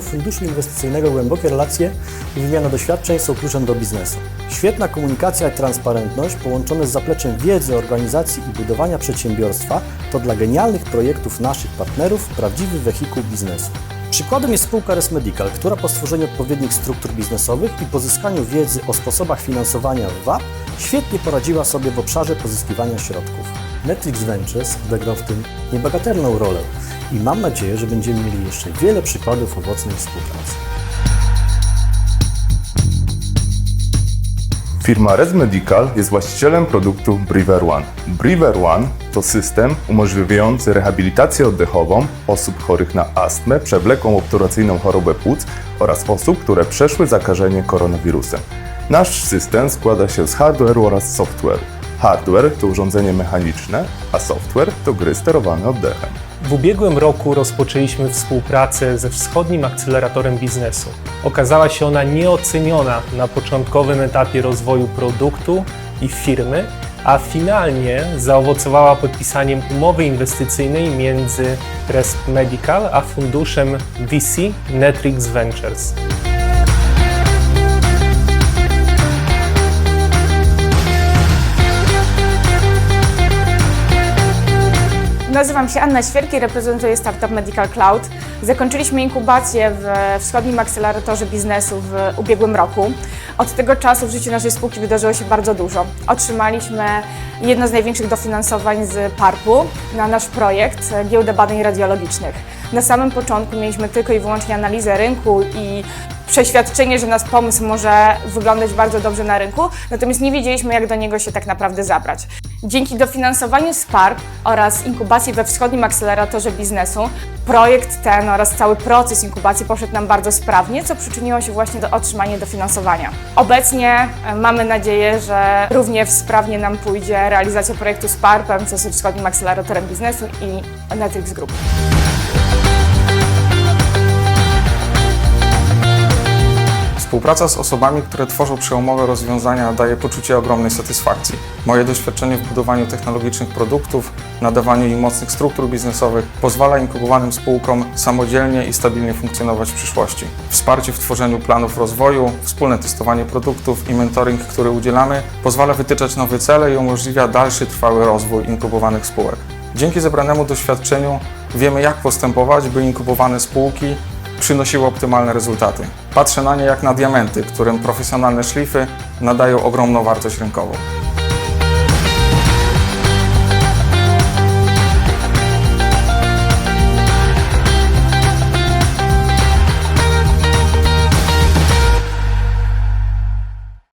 funduszu inwestycyjnego głębokie relacje i wymiana doświadczeń są kluczem do biznesu. Świetna komunikacja i transparentność połączone z zapleczem wiedzy, organizacji i budowania przedsiębiorstwa to dla genialnych projektów naszych partnerów prawdziwy wehikuł biznesu. Przykładem jest spółka Resmedical, która po stworzeniu odpowiednich struktur biznesowych i pozyskaniu wiedzy o sposobach finansowania w WAP świetnie poradziła sobie w obszarze pozyskiwania środków. Netflix Ventures odegrał w tym niebagatelną rolę i mam nadzieję, że będziemy mieli jeszcze wiele przykładów owocnej współpracy. Firma Res Medical jest właścicielem produktu Breather One. One to system umożliwiający rehabilitację oddechową osób chorych na astmę, przewlekłą obturacyjną chorobę płuc oraz osób, które przeszły zakażenie koronawirusem. Nasz system składa się z hardware'u oraz software'u. Hardware to urządzenie mechaniczne, a software to gry sterowane oddechem. W ubiegłym roku rozpoczęliśmy współpracę ze wschodnim akceleratorem biznesu. Okazała się ona nieoceniona na początkowym etapie rozwoju produktu i firmy, a finalnie zaowocowała podpisaniem umowy inwestycyjnej między Resp Medical a funduszem VC Netrix Ventures. Nazywam się Anna Świerki, reprezentuję startup Medical Cloud. Zakończyliśmy inkubację w wschodnim akceleratorze biznesu w ubiegłym roku. Od tego czasu w życiu naszej spółki wydarzyło się bardzo dużo. Otrzymaliśmy jedno z największych dofinansowań z PARP-u na nasz projekt e, Giełdę Badań Radiologicznych. Na samym początku mieliśmy tylko i wyłącznie analizę rynku i przeświadczenie, że nasz pomysł może wyglądać bardzo dobrze na rynku, natomiast nie wiedzieliśmy, jak do niego się tak naprawdę zabrać. Dzięki dofinansowaniu SPARP oraz inkubacji we wschodnim akceleratorze biznesu, projekt ten oraz cały proces inkubacji poszedł nam bardzo sprawnie, co przyczyniło się właśnie do otrzymania dofinansowania. Obecnie e, mamy nadzieję, że równie sprawnie nam pójdzie realizacja projektu SPARP, co jest wschodnim akceleratorem biznesu i Netrix Group. Współpraca z osobami, które tworzą przełomowe rozwiązania, daje poczucie ogromnej satysfakcji. Moje doświadczenie w budowaniu technologicznych produktów, nadawaniu im mocnych struktur biznesowych pozwala inkubowanym spółkom samodzielnie i stabilnie funkcjonować w przyszłości. Wsparcie w tworzeniu planów rozwoju, wspólne testowanie produktów i mentoring, który udzielamy, pozwala wytyczać nowe cele i umożliwia dalszy trwały rozwój inkubowanych spółek. Dzięki zebranemu doświadczeniu wiemy, jak postępować, by inkubowane spółki przynosiły optymalne rezultaty. Patrzę na nie jak na diamenty, którym profesjonalne szlify nadają ogromną wartość rynkową.